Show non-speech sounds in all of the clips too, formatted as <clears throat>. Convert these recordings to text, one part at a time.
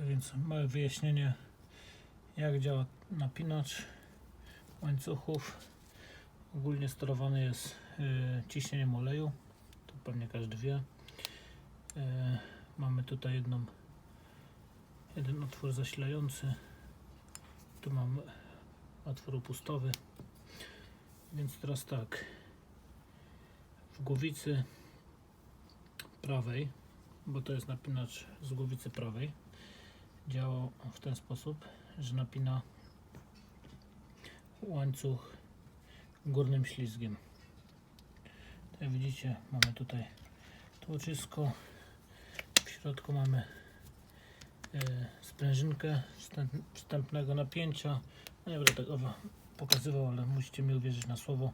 Więc małe wyjaśnienie jak działa napinacz łańcuchów. Ogólnie sterowany jest y, ciśnieniem oleju. To pewnie każdy wie. Y, mamy tutaj jedną, jeden otwór zasilający. Tu mamy otwór opustowy. Więc teraz tak. W głowicy prawej, bo to jest napinacz z głowicy prawej, działa w ten sposób, że napina łańcuch górnym ślizgiem. Jak widzicie, mamy tutaj tłoczysko. W środku mamy e, sprężynkę wstęp, wstępnego napięcia. No nie będę tego pokazywał, ale musicie mi uwierzyć na słowo.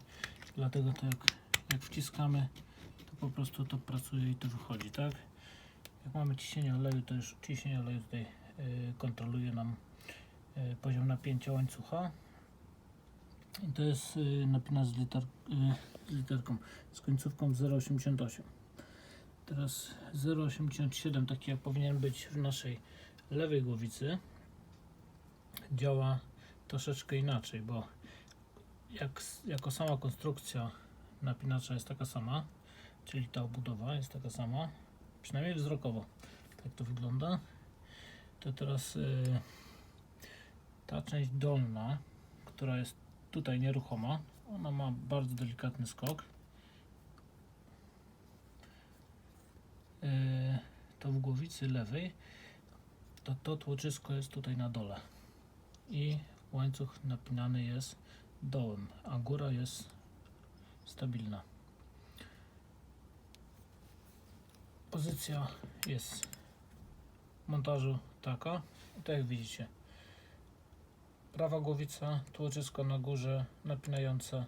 Dlatego to jak, jak wciskamy, to po prostu to pracuje i to wychodzi, tak? Jak mamy ciśnienie oleju, to już ciśnienie oleju tutaj kontroluje nam y, poziom napięcia łańcucha. I to jest y, napinacz z, liter, y, z literką, z końcówką 0,88. Teraz 0,87, taki jak powinien być w naszej lewej głowicy, działa troszeczkę inaczej, bo jak, jako sama konstrukcja napinacza jest taka sama, czyli ta obudowa jest taka sama, przynajmniej wzrokowo, tak to wygląda, to teraz y, ta część dolna, która jest tutaj nieruchoma, ona ma bardzo delikatny skok. Y, to w głowicy lewej to to tłoczysko jest tutaj na dole i łańcuch napinany jest dołem, a góra jest stabilna. Pozycja jest montażu taka, tak jak widzicie. Prawa głowica, tłoczysko na górze, napinające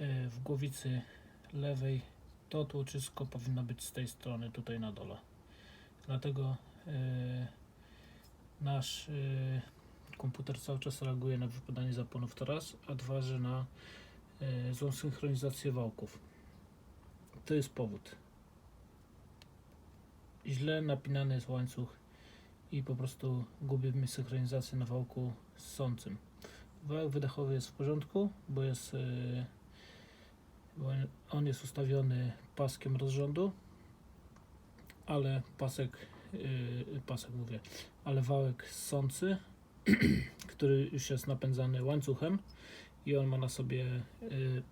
Yy, w głowicy lewej. To tłoczysko powinno być z tej strony, tutaj na dole. Dlatego yy, nasz yy, komputer cały czas reaguje na wypadanie zaponów teraz, a dwa, że na yy, złą synchronizację wałków. To jest powód źle napinany jest łańcuch i po prostu gubimy synchronizację na wałku ssącym. Wałek wydechowy jest w porządku, bo jest yy, bo on jest ustawiony paskiem rozrządu, ale pasek, yy, pasek mówię, ale wałek ssący, <clears throat> który już jest napędzany łańcuchem i on ma na sobie yy,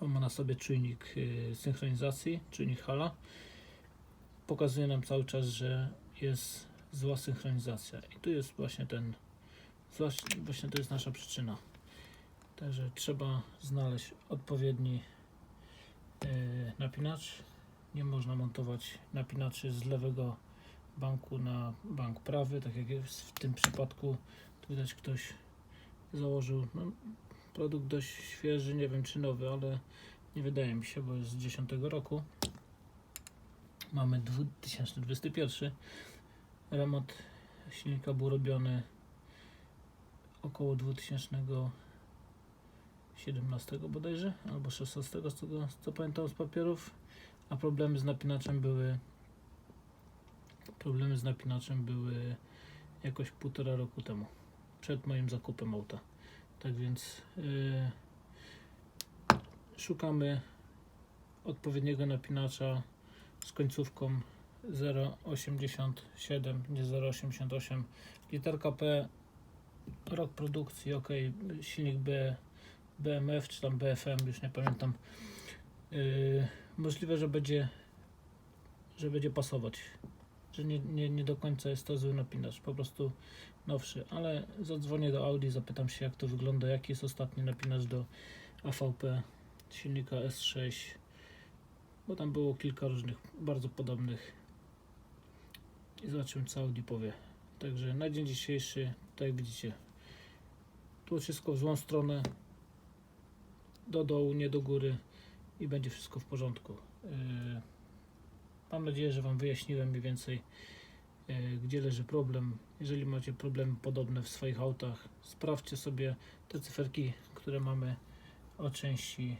on ma na sobie czujnik synchronizacji, czujnik hala pokazuje nam cały czas, że jest zła synchronizacja. I tu jest właśnie ten, właśnie, to jest nasza przyczyna. Także trzeba znaleźć odpowiedni e, napinacz. Nie można montować napinaczy z lewego banku na bank prawy, tak jak w tym przypadku. Tu widać ktoś założył no, produkt dość świeży, nie wiem czy nowy, ale nie wydaje mi się, bo jest z 10 roku. Mamy 2021. Remont silnika był robiony około 2017 bodajże, albo 16 z tego co pamiętam z papierów, a problemy z napinaczem były problemy z napinaczem były jakoś półtora roku temu, przed moim zakupem auta. Tak więc yy, szukamy odpowiedniego napinacza z końcówką 0,87, nie 0,88. Literka P, rok produkcji, ok, silnik B, BMF czy tam BFM, już nie pamiętam. Yy, możliwe, że będzie, że będzie pasować, że nie, nie, nie do końca jest to zły napinacz, po prostu nowszy, ale zadzwonię do Audi, zapytam się jak to wygląda, jaki jest ostatni napinacz do AVP silnika S6 bo tam było kilka różnych bardzo podobnych. I zobaczymy co Audi powie. Także na dzień dzisiejszy tak jak widzicie tu wszystko w złą stronę. Do dołu, nie do góry i będzie wszystko w porządku. Yy, mam nadzieję, że Wam wyjaśniłem mniej więcej yy, gdzie leży problem. Jeżeli macie problemy podobne w swoich autach sprawdźcie sobie te cyferki, które mamy o części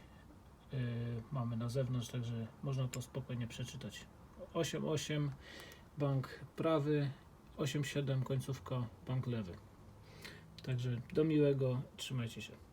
mamy na zewnątrz, także można to spokojnie przeczytać. 8.8 bank prawy, 8-7 końcówka, bank lewy. Także do miłego, trzymajcie się.